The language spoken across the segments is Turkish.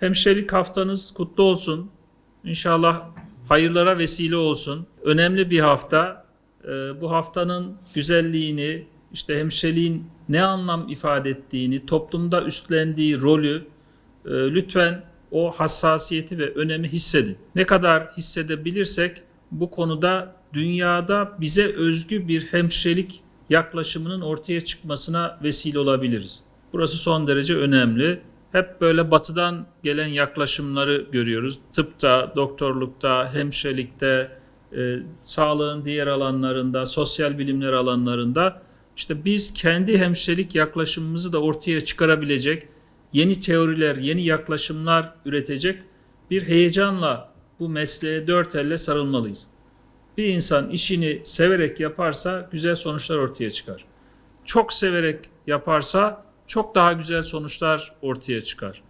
Hemşirelik haftanız kutlu olsun. İnşallah hayırlara vesile olsun. Önemli bir hafta. Ee, Bu haftanın güzelliğini, işte hemşireliğin ne anlam ifade ettiğini, toplumda üstlendiği rolü e, lütfen o hassasiyeti ve önemi hissedin. Ne kadar hissedebilirsek bu konuda dünyada bize özgü bir hemşirelik yaklaşımının ortaya çıkmasına vesile olabiliriz. Burası son derece önemli. Hep böyle batıdan gelen yaklaşımları görüyoruz. Tıpta, doktorlukta, hemşirelikte, e, sağlığın diğer alanlarında, sosyal bilimler alanlarında işte biz kendi hemşirelik yaklaşımımızı da ortaya çıkarabilecek yeni teoriler, yeni yaklaşımlar üretecek bir heyecanla bu mesleğe dört elle sarılmalıyız. Bir insan işini severek yaparsa güzel sonuçlar ortaya çıkar. Çok severek yaparsa çok daha güzel sonuçlar ortaya çıkar.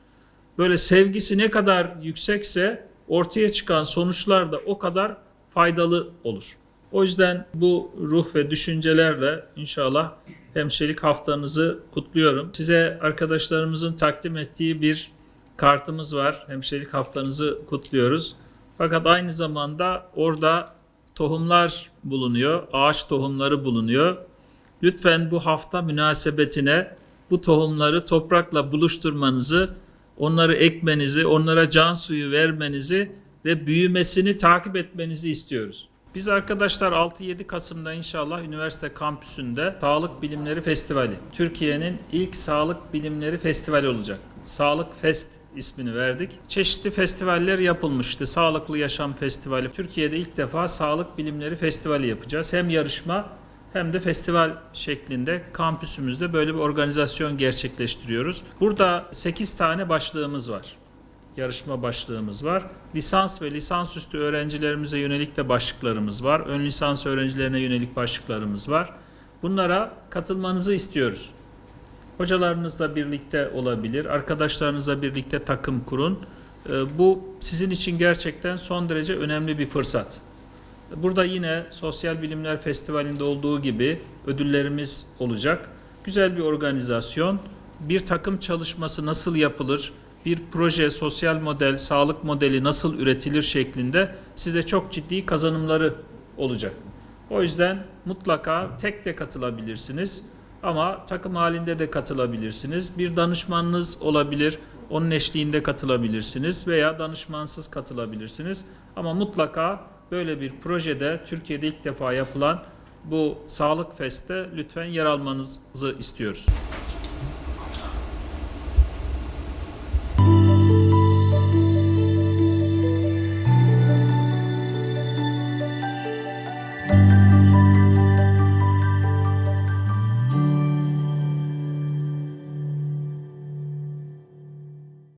Böyle sevgisi ne kadar yüksekse ortaya çıkan sonuçlar da o kadar faydalı olur. O yüzden bu ruh ve düşüncelerle inşallah hemşirelik haftanızı kutluyorum. Size arkadaşlarımızın takdim ettiği bir kartımız var. Hemşirelik haftanızı kutluyoruz. Fakat aynı zamanda orada tohumlar bulunuyor, ağaç tohumları bulunuyor. Lütfen bu hafta münasebetine bu tohumları toprakla buluşturmanızı, onları ekmenizi, onlara can suyu vermenizi ve büyümesini takip etmenizi istiyoruz. Biz arkadaşlar 6-7 Kasım'da inşallah üniversite kampüsünde Sağlık Bilimleri Festivali, Türkiye'nin ilk sağlık bilimleri festivali olacak. Sağlık Fest ismini verdik. Çeşitli festivaller yapılmıştı. Sağlıklı Yaşam Festivali. Türkiye'de ilk defa Sağlık Bilimleri Festivali yapacağız. Hem yarışma hem de festival şeklinde kampüsümüzde böyle bir organizasyon gerçekleştiriyoruz. Burada 8 tane başlığımız var. Yarışma başlığımız var. Lisans ve lisansüstü öğrencilerimize yönelik de başlıklarımız var. Ön lisans öğrencilerine yönelik başlıklarımız var. Bunlara katılmanızı istiyoruz. Hocalarınızla birlikte olabilir, arkadaşlarınızla birlikte takım kurun. Ee, Bu sizin için gerçekten son derece önemli bir fırsat. Burada yine Sosyal Bilimler Festivali'nde olduğu gibi ödüllerimiz olacak. Güzel bir organizasyon. Bir takım çalışması nasıl yapılır? Bir proje, sosyal model, sağlık modeli nasıl üretilir şeklinde size çok ciddi kazanımları olacak. O yüzden mutlaka tek de katılabilirsiniz ama takım halinde de katılabilirsiniz. Bir danışmanınız olabilir, onun eşliğinde katılabilirsiniz veya danışmansız katılabilirsiniz. Ama mutlaka böyle bir projede Türkiye'de ilk defa yapılan bu Sağlık Fest'te lütfen yer almanızı istiyoruz.